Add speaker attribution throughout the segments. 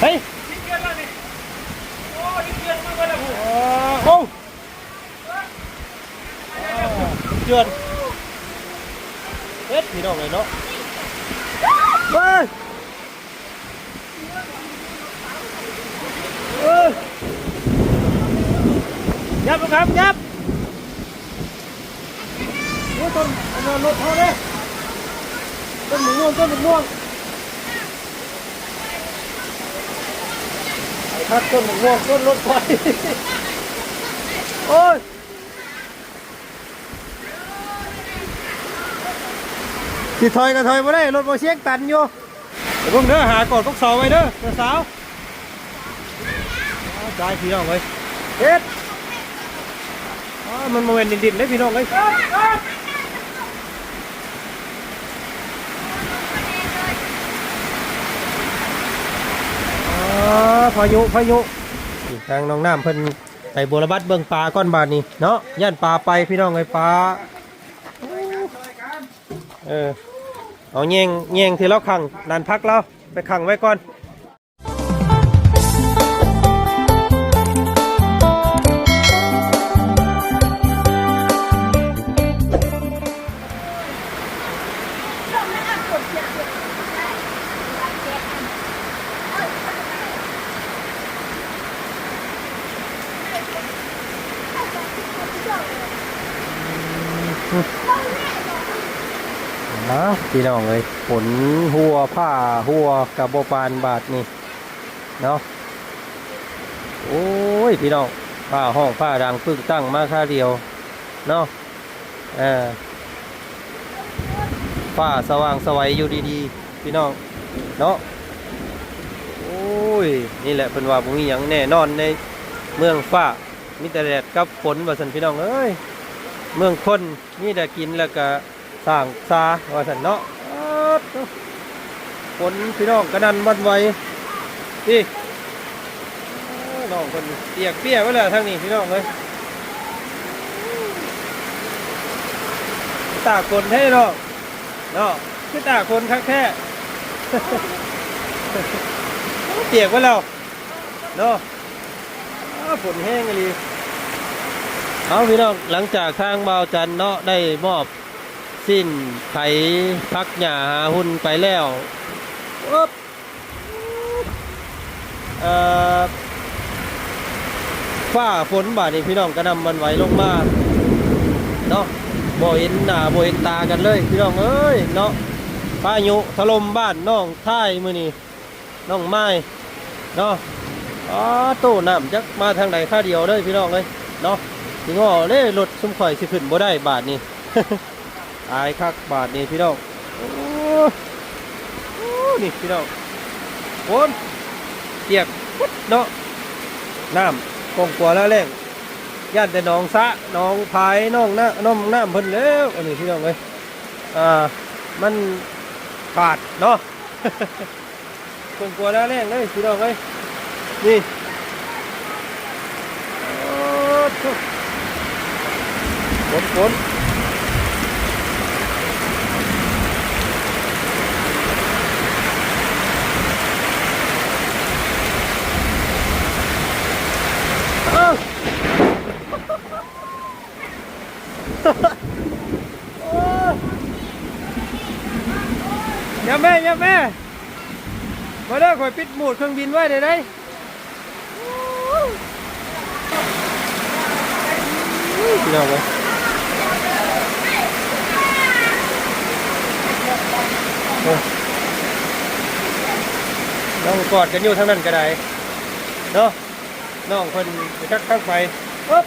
Speaker 1: เฮ้ยโอ้เจือนเฮ็ดพี่น้องเลยเนาะเฮ้ยเอ้ยยับลูกครับยับโอ้ยต้นอันนั้นรถเขาเลยต้นหมูม่วงต้นหมูม่วง ทัดต้นหมูม่วงต้นรถไฟโอ้ยสิถอยก็ถอยมาได้รถโมเชียงตันอยู่เดี๋ยวพวกเด้อหากอดพวกเสาไว้เด้อเด้อสาวเอาจ่ายพี่น้องเลยเฮ็ดอ๋อมันโมเมนต์ดินๆเลยพี่น้องเลย พายุพายุนี่ทางน้องน้ำเพิ่นไปบัวระบัดเบิ่งปลาก้อนบานนี่เนาะย่านปลาไปพี่น้องไอ้ปลาเออเอาแยงแยงที่เราขังนานพักเราไปขังไว้ก่อน พี่น้องเลยฝนหัวผ้าหัวกับบปานบาทนี่เนาะโอ้ยพี่น้องผ้าห้องผ้าดังปึ้งตั้งมาค่าเดียวเนาะเออผ้าสว่างสวัยอยู่ดีๆ พี่น้องเนาะโอ้ยนี่แหละเป็นว่าผมมีอย่างแน่นอนในเมืองฟ้ามีแต่แดดกับฝนว่าสันพี่น้องเอ้ยเมืองคนนี่แต่กินแล้วก็ สร้างซาว่าสันเนาะฝนพี่น้องกระนันวันไวพี่น้องคนเปียกเปียกไว้เลยทางนี้พี่น้องเลยตากคนให้เนาะเนาะคือตากคนคักแค่เปียกไว้แล้วเนาะอ้าฝนแห้งเลยเอาพี่น้องหลังจากทางเบาจันเนาะได้มอบ สิ้นไถพักหญ้าหาหุ่นไปแล้วอ๊บเอ่อฟ้าฝนบาดนี้พี่น้องกระนำมันไหวลงมาเนาะบ่เห็นหน้าบ่เห็นตากันเลย พี่น้องเอ้ยเนาะพายุถล่มบ้านน้องท่ายมือนี้น้องไม้เนาะอ๋อตู้น้ำจักมาทางใดค่าเดียวเลยพี่น้องเลยเนาะถึงว่าเล่รถซุ้มข่อยสิขึ้นบ่ได้บาทนี้ อายคักบาทนี่พี่น้องโอ้โอ้นี่พี่น้องฝนเปียกปุ๊ดเนาะน้ำกองกลัวแล้วแรงย่านแต่น้องสะน้องพายน้องน้าน้องน้ำเพิ่นแล้วอันนี้พี่น้องเลยอ่ามันขาดเนาะกองกลัวแล้วแรงเลยพี่น้องเลยนี่โอ้ทุกฝนฝน เอ้าโอ้อย่าแม่อย่าแม่มาเด้ อข่อยปิดหมูดเครื่องบินไว้ได้ไหนพี่น้องเลยโอ้น้องกอดกันอยู่ทั้งนั้นก็ได้เนาะน้องคนไปทักทักไปอ๊บ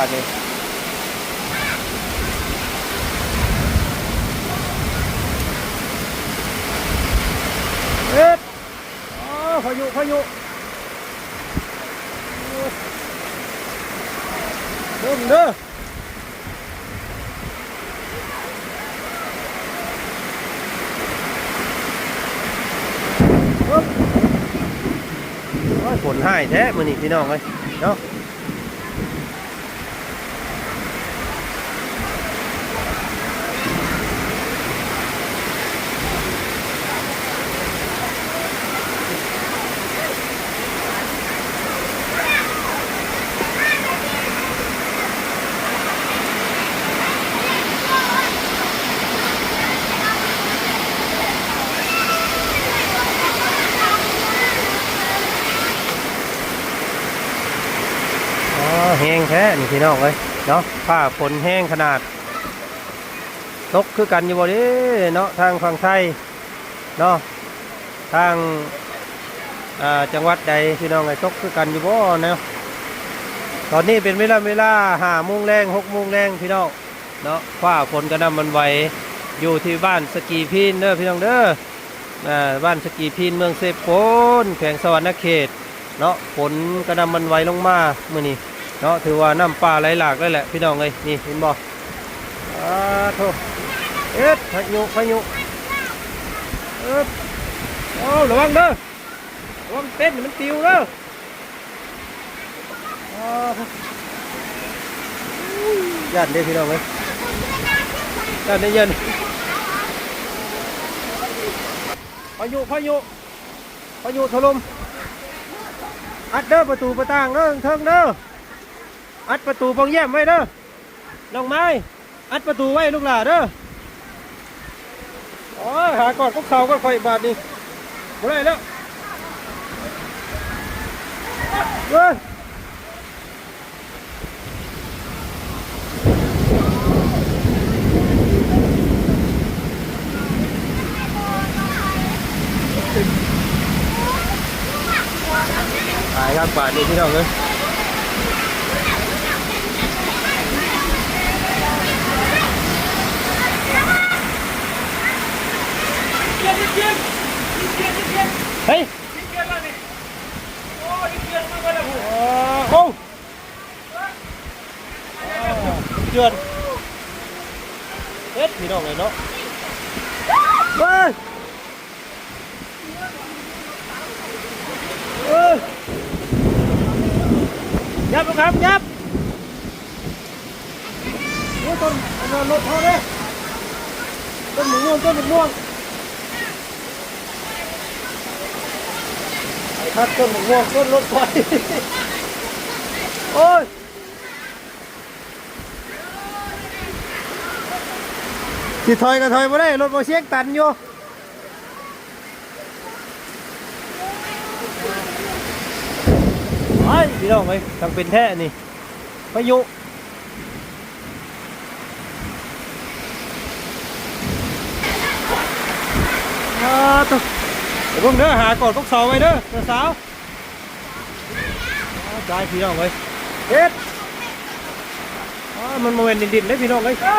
Speaker 1: าทนี่เอ็ดอ๋อพายุพายุเดิมเด้อฝนหายแท้มือนี่พี่น้องเลยเนาะ แห้งแท้นี่พี่น้องเอ้ยเนาะผ้าฝนแห้งขนาดตกคือกันอยู่บ่เด้เนาะทางฝั่งไทยเนาะทางาจังหวัดใดพี่น้องไอ้ตกคือกันอยู่บ่เนาะตอนนี้เป็นเวลาเวลาห้าโมงแรงหกโมงแรงพี่น้องเนาะฟ้าฝนกระหนำมันไหวอยู่ที่บ้านสกีพีนเด้อพี่น้องเด้ออบ้านสกีพีนเมืองเซโปนแขวงสวรรณเขตเนาะฝนกระนำมันไหวลงมาเมื่อนี้ เนาะถือว่าน้ำป่าไหลหลากได้แหละพี่น้องเลยนี่เห็นบ่อาโทเอ็ดพายุพายุเอ็ดโอ้ระวังเด้อระวังเต้นมันติวเด้ออ้าวย่านเด้อพี่น้องเลยย่านได้ย็นพายุพายุพายุถล่มอัดเด้อประตูประต่างเด้อเทิงเด้อ อัดประตูบองแย้มไว้เด้อน้องไม้ อัดประตูไว้ลูกหลาเด้อโอ้ยหากอดพวกเขาก็คอยบาดนี่บ่ได้แล้วเฮ้ยตายครับบาดนี่พี่น้องเอ้ย เฮ้ยโอ้โหเจือนเฮ็ดพี่น้องเลยเนาะเฮ้ยเอ้ยยับลูกครับยับนี่ต้นต้นรถเขาเนี่ยต้นหมูม่วงต้นหมูม่วง ไอ้ทัดต้นหมูม่วงต้นรถไฟโอ้ยสิถอยก็ถอยมาได้รถมาเชียงตันอยู่ไอ้พี่น้องเอ้ยตั้งเป็นแท้นี่พายุอ่าตุ๊ เดี๋ยวผมเด้อหากอดพวกเสาไว้เด้อเจ้าสาวอ่าจ่ายพี่น้องเอ้ยเฮ็ดอ่ามันโมเมนดินๆเลยพี่น้องเอ้ยอ่า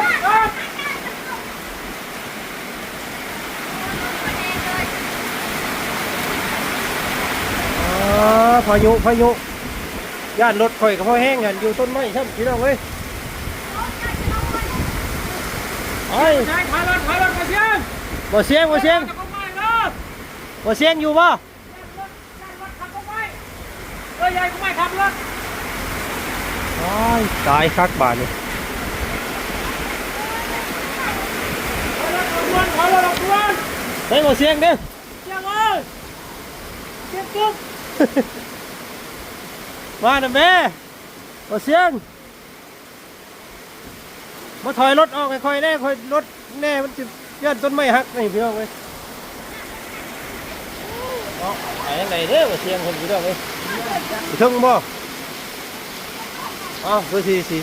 Speaker 1: พายุพายุย่านรถข่อยกับพ่อแห้งกันอยู่ต้นไม้ครับพี่น้องเอ้ยไอ้
Speaker 2: ใช่ขายรถขายรถมาเชียง
Speaker 1: บ่เสียงบ่เสียง
Speaker 2: ขับไม่รถ
Speaker 1: บ่เสียงอยู่บ่
Speaker 2: รถขับไม่เออใหญ่ก็ไม่ขับรถ
Speaker 1: ไอ้ายตายคักบาดนี่
Speaker 2: ขายรถออกด่วนขายรถออกด่วน
Speaker 1: ได้บ่เสียงเด้อ
Speaker 2: เชียงเอ้ยเชียงปุ๊บ
Speaker 1: มาน่ะแม่บ่เสียงมาถอยรถออกค่อยๆแน่ค่อยรถแน่มันสิย้อนต้นไม้หักนี่พี่น้องเอ้ยเนาะ ไปทางไหนเด้อบ่เสียงเพิ่นพี่น้องเอ้ยสิถึงบ่อ้าวคือสิสิ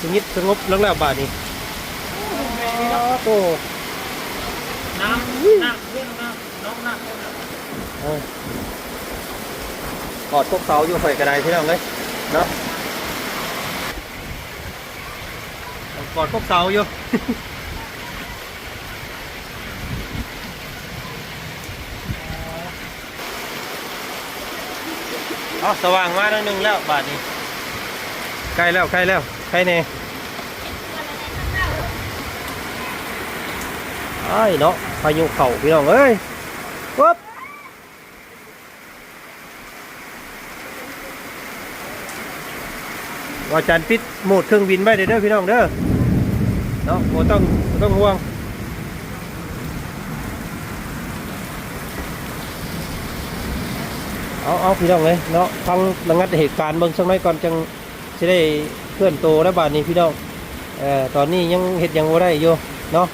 Speaker 1: สงบสงบลงแล้วบาดนี้อ๋อโต
Speaker 2: น้ำน้ำเรื่องน้ำน้องน้ำ
Speaker 1: เออกอดพวกเขาอยู่ไฟกระไดพี่น้องเลยเนาะกอดพวกเสาอยู่าสว่างมาแล้วนึงแล้วบาทนี้ใกล้แล้วใกล้แล้วใกล้เน่ไอ้เนาะพายุเข่าพี่น้องเอ้ยปุ๊บว่าจันปิดโหมดเครื่องบินไวเด้อพี่น้องเด้อเนาะโมต้องต้องห่วง เอาเอาพี่น้องเลยเนาะฟังระงับเหตุการณ์เบิ่งสักหน่อยก่อนจังสิได้เคลื่อนโตแล้วบาดนี้พี่น้องเอ่อตอนนี้ยังเฮ็ดยังบ่ได้อยู่เนาะ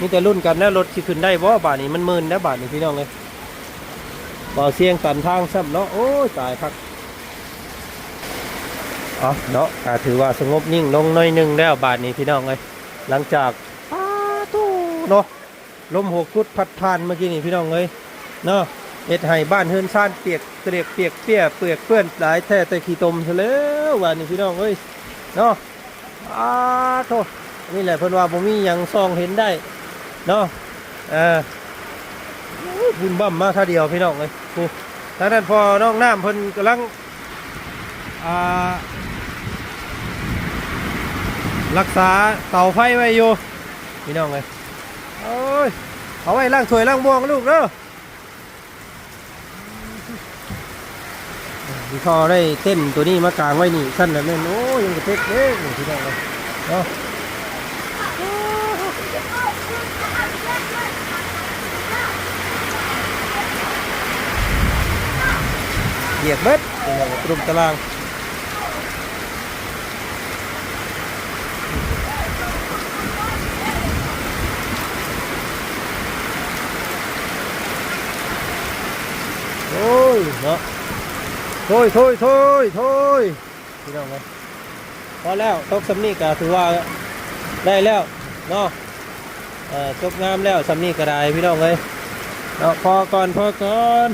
Speaker 1: มีแต่รุ่นกันนะรถสิขึ้นได้บ่บาดนี้มันมึนนะบาดนี้พี่น้องเลยบ่เสียงตันทางซ้ำเนาะโอ้ยตายพักอ๋อเนาะถือว่าสงบนิ่งลงน้อยนึงแล้วบาดนี้พี่น้องเลยหลังจากปาตู้เนาะลมหกชุดพัดผ่านเมื่อกี้นี่พี่น้องเลยเนาะ เฮ็ดให้บ้านเฮือนซ่านเปียกเปียกเปียกเปียกเปียกเปื้อนหลายแท้แต่ขี้ตมซะแล้วว่านี่พี่น้องเอ้ยเนาะอ้าโทษนี่แหละเพิ่นว่าบ่มีหยังซองเห็นได้เนาะเออบุญบ่มมาท่าเดียวพี่น้องเอ้ยกูทางนั้นพอน้องน้ำเพิ่นกำลังอ่ารักษาเตาไฟไว้อยู่พี่น้องเอ้ยโอ้ยเอาไว้ล้างถ้วยล้างบวงลูกเด้อ พี่พอได้เต้นตัวนี้มากลางไว้นี่สั้นแล้วเนี่ยโอ้ยังกระเทกเด้นี่พี่น้เลยเนาะเหยียบเบ็ดพี่น้องตรุมตารางโอ้ยเนาะ โถยโถยโถยโถยพี่น้องเลยพอแล้วตกสำนีก็ถือว่าได้แล้วเนาะจบงามแล้วสำนีก็ได้พี่น้องเลยเนาะพอก่อนพอก่อน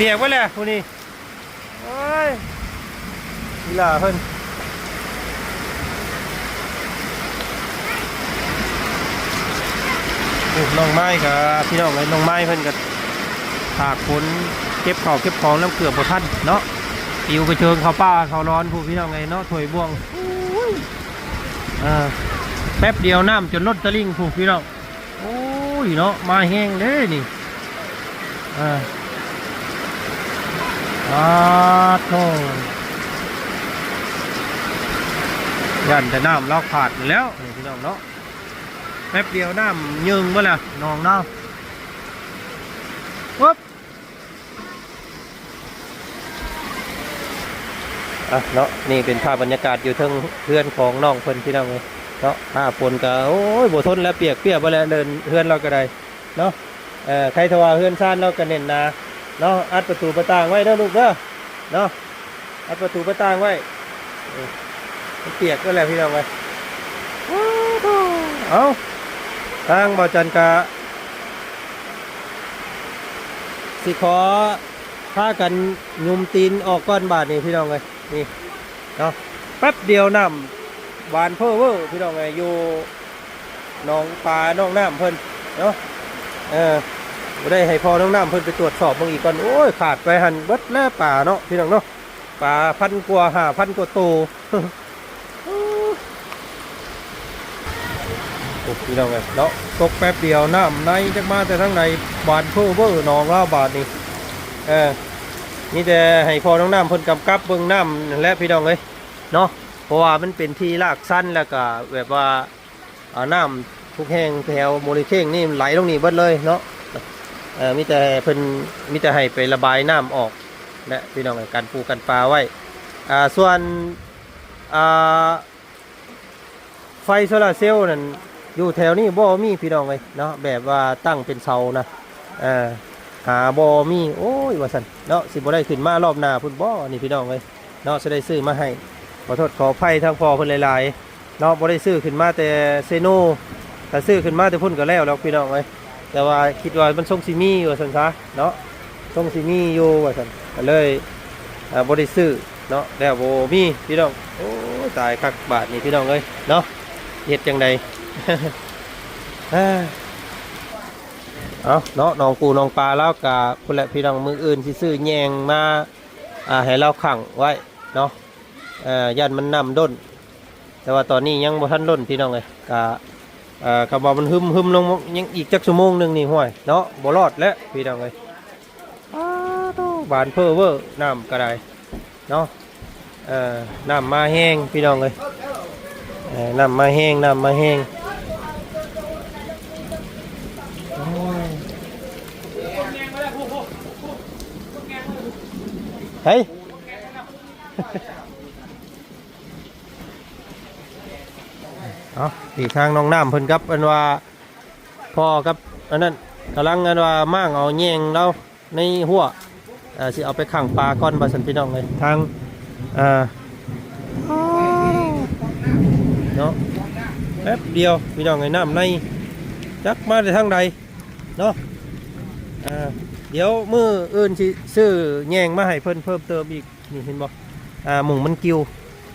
Speaker 1: ปียกไว้แล้วพวกนี้โอ้ยนี่ล่ะเพิ่นโอ้น้องไม้กับพี่น้องเลยน้องไม้เพิ่นกับถากฝนเก็บข้าวเก็บของน้ำเกลือบบ่ทันเนาะปิวกระเชิงเขาป้าเขาร้อนผู้พี่น้องไงเนาะถวยบ่วงอ่าแป๊บเดียวน้ำจนลดตะลิ่งผู้พี่น้องโอ้ยเนาะมาแห้งเลยนี่อ่า อาโทยันแต่น้ำเราขาดแล้วนี่พี่น้องเนาะแป๊บเดียวน้ำยึงมาแล้วน้องน้ำปุ๊บอะเนาะนี่เป็นภาพบรรยากาศอยู่ทั้งเพื่อนของน้องเพิ่นพี่น้องเลยเนาะหน้าฝนก็โอ้ยบ่ทนแล้วเปียกเปียกไปแล้วเดินเพื่อนเราก็ได้เนาะเอ่อใครทว่าเพื่อนซ่านเราก็เน้นนา เนาะอัดประตูประต่างไว้เด้อลูกเด้อเนาะอัดประตูประต่างไว้เปียกก็แล้วพี่น้องไว้เอาทางบอจันกะสิขอพากันยุมตีนออกก้อนบาทนี่พี่น้องเลยนี่เนาะแป๊บเดียวน้ำบานเพ้อเวอร์พี่น้องเลยอยู่หนองปลาหนองน้ำเพิ่นเนาะเออ บ่ได้ให้พอน้องน้ำเพิ่นไปตรวจสอบเบางอีกก่อนโอ้ยขาดไปหันเบิดแล้วป่าเนาะพี่น้องเนาะป่าพันกว่าห้าพันกว่าโตโอ้พี่น้องเนาะตกแป๊บเดียวน้ำในจักมาแต่ทั้งในบาดเพิ่มเบอร์นองล่าบาดนี่เออนี่แต่ให้พอน้องน้ำเพิ่นกำกับเบิ่งน้ำและพี่น้องเลยเนาะเพราะว่ามันเป็นที่ลากสั้นแล้วก็แบบว่าน้ำทุกแห่งแถวโมลิเข่งนี่ไหลลงนี่เบิดเลยเนาะ เอ่อมีแต่เพิ่นมีแต่ให้ไประบายน้ำออกและพี่น้องการปลูกกันปลาไว้อ่าส่วนอ่าไฟโซลาร์เซลล์นั่นอยู่แถวนี้บ่มีพี่น้องเลยเนาะแบบว่าตั้งเป็นเสานะเอ่าหาบ่มีโอ้ยว่าซั่นเนาะสิบ่ได้ขึ้นมารอบหน้าพุ่นบ่นี่พี่น้องเลยเนาะสิได้ซื้อมาให้ขอโทษขออภัยทางพอเพิ่นหลายๆเนาะบ่ได้ซื้อขึ้นมาแต่เซโนถ้าซื้อขึ้นมาแต่พุ่นก็แล้วแล้วพี่น้องเลย แต่ว่าคิดว่ามันทรงซิมีอยู่สันซะเนาะทรงซิมีอยู่ว่าสันก็เลยบริซื้อเนาะแล้วโบมีพี่น้องโอ้ตายคักบาทนี่พี่น้องเอ้ยเนาะเฮ็ดจังใดเออาเนาะน้องปูน้องปลาแล้วกับคุณและพี่น้องมืออื่นที่ซื้อแยงมาอ่าให้เราขังไว้เนาะเอ่อยันมันนำด้นแต่ว่าตอนนี้ยังบ่ทันด้นพี่น้องเลยกะ อ่อคำว่ามันหึมหึมลงยังอีกจักชั่วโมงหนึงนี่ห้วยเนาะบ่รอดแล้วพี่น้องเลยอ้าวโธ่บานเพ้อเวอร์น้ำก็ได้เนาะเอ่อน้ำมาแห้งพี่น้องเลยเอ่อน้ำมาแห้งน้ำมาแห้ง
Speaker 2: แงงมาแล้วผู้ผู้ผู้ผู้แงงมาแล้ว
Speaker 1: เฮ้ย เอาตีทางน้องน้ำเพิ่นกับอันว่าพ่อกับอันนั้นกำลังอันว่ามั่างเอาแยงเราในหัวเออสิเอาไปขังปลาก้อนบาสันพี่น้องเลยทางอ่าเนาะแป๊บเดียวพี่น้องไอ้น้ำในจักมาในทางใดเนาะอ่าเดี๋ยวมืออื่นสิซื้อแยงมาให้เพิ่นเพิ่มเติมอีกนี่เห็นบ่อ่าหมุงมันกิว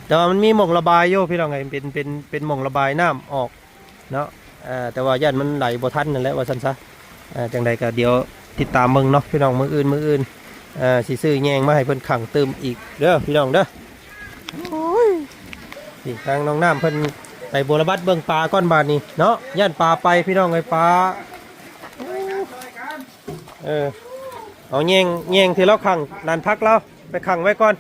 Speaker 1: แต่ว่ามันมีหม่องระบายโยพี่น้องไงเป็นเป็นเป็นหม่องระบายน้ำออกเนาะเอ่อแต่ว่าย่านมันไหลบ่ทันนั่นแหละว่าซั่นซะเอ่อจังใดก็เดี๋ยวติดตามเบิ่งเนาะพี่น้องมื้ออื่นมื้ออื่นเอ่อสิซื้อแยงมาให้เพิ่นขังเติมอีกเด้อพี่น้องเด้อโอ้ยนี่ทางน้องน้ำเพิ่นไปบัวระบัดเบิ่งปลาก้อนบาดนี้เนาะย่านปลาไปพี่น้องไอ้ปลาเออเอาแยงแยงที่เราขังนานพักแล้วไปขังไว้ก่อน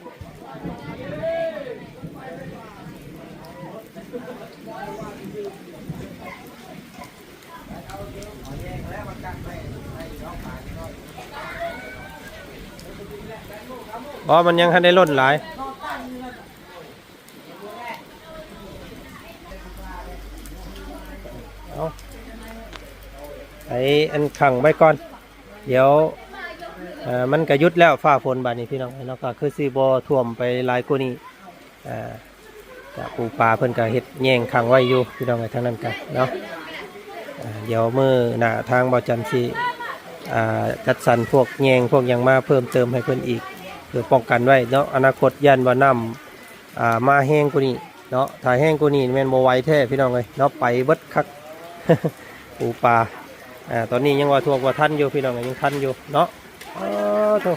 Speaker 1: บอมันยังทันได้ล่นหลาย เอาไอ้อันขังไว้ก่อน เดี๋ยวมันก็หยุดแล้วฟ้าฝนบาดนี้พี่น้องเนาะก็คือซีบอท่วมไปหลายกว่านี้จะปูปลาเพิ่นก็เฮ็ดแย่งขังไว้อยู่พี่น้องไอ้ทางนั้นกันเนาะเอ่อเดี๋ยวมือหน้าทางบ่จันทร์สิอ่าจัดสรรพวกแยงพวกยังมาเพิ่มเติมให้เพิ่นอีก พื่อป้องกันไว้เนาะอนาคตยันว่าน้ำอ่ามาแห้งกว่านี้เนาะถ้ายแห้งกว่านี้แม่นบ่ไวแท้พี่น้องเลยเนาะไปเบิดคักปูปลาอ่าตอนนี้ยังว่าทวงว่าทันอยู่พี่น้องเอ้ยยังทันอยู่เนาะอ้าวโธ่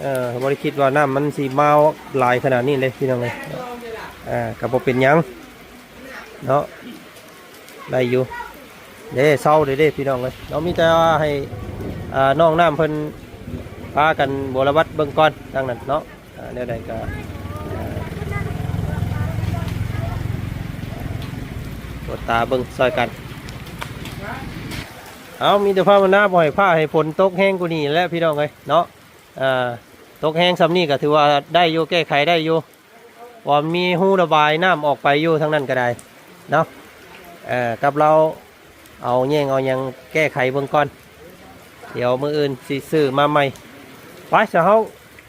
Speaker 1: เออบริคิดว่าน้ำมันสีมาหลายขนาดนี้เลยพี่น้องเลยอ่ากับบ่เป็นยังเนาะได้อยู่เด้เศร้าเด้เด้พี่น้องเลยเรามีแต่ว่าให้อ่าน้องน้ำเพิ่น พากันบวรวัดเบิ่งก่อนดังนั้นเนาะอ่าแนวใดก็ตรวจตาเบิ่งซอยกัน เอามีแต่ผ้ามันหน้าบ่อยผ้าให้ฝนตกแห้งกูนี่แหละพี่น้องเลยเนาะอ่าตกแห้งซ้ำนี่ก็ถือว่าได้อยู่แก้ไขได้อยู่ว่ามีหูระบายน้ำออกไปอยู่ทั้งนั้นก็ได้เนาะเอ่อกับเราเอาแย่งเอายังแก้ไขเบิ่งก่อน เดี๋ยวมืออื่นสิซื้อมาใหม่ ไปเสเฮา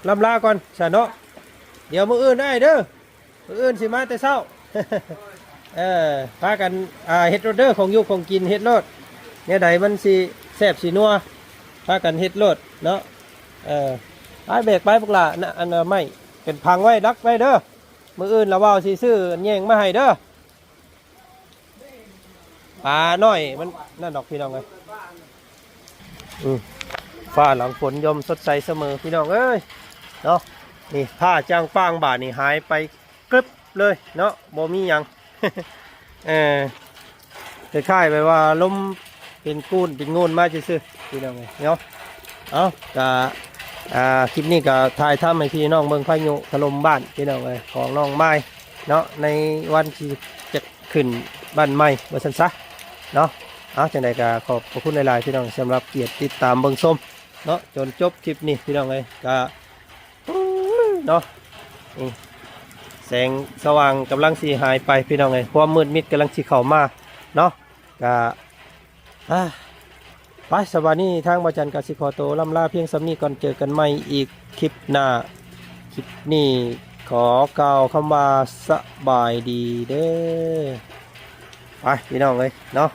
Speaker 1: ลำลาก่อนสะเนาะเดี๋ยวมืออื่นได้เด้อมืออื่นสิมาแต่เช้าเออพากันอ่าเฮ็ดโรดเดอร์ของอยู่ของกินเฮ็ดโลดเนี่ยใดมันสิแซ่บสินัวพากันเฮ็ดโลดเนาะเออไปเบรกไปพวกล่ะนะอันน่ะไม่เป็นพังไว้ดักไว้เด้อมืออื่นเราว้าสิซื้อแยงมาให้เด้อปลาน้อยมันนั่นดอกพี่น้องเอ้ยอืม ฟ้าหลังฝนย่อมสดใสเสมอพี่น้องเอ้ยเนาะนี่ผ้าจ้างป้างบาทนี่หายไปกรึบเลยเนาะบ่มียังเออคล้ายๆไปว่าลมเป็นกูนเป็นงูนมาซื่อๆพี่น้องเนาะเอากะอ่าคลิปนี้ก็ถ่ายทำให้พี่น้องเบิ่งพายุถล่มบ้านพี่น้องเอ้ยของน้องไม้เนาะในวันที่จะขึ้นบ้านใหม่ว่าซั่นซะเนาะเอาจังใดก็ขอบพระคุณหลายๆพี่น้องสำหรับเกียรติติดตามเบิ่งชม เนาะจนจบคลิปนี้พี่น้องเลยก็เนาะแสงสว่างกำลังสีหายไปพี่น้องเลยความมืดมิดกำลังสีเข้ามาเนาะก็ไปสวัสดีทางบาจันกสิขอโตล่ำลาเพียงสำนีก่อนเจอกันใหม่อีกคลิปหน้าคลิปนี้ขอกล่าวคำว่าสบายดีเด้อไปพี่น้องเลยเนาะ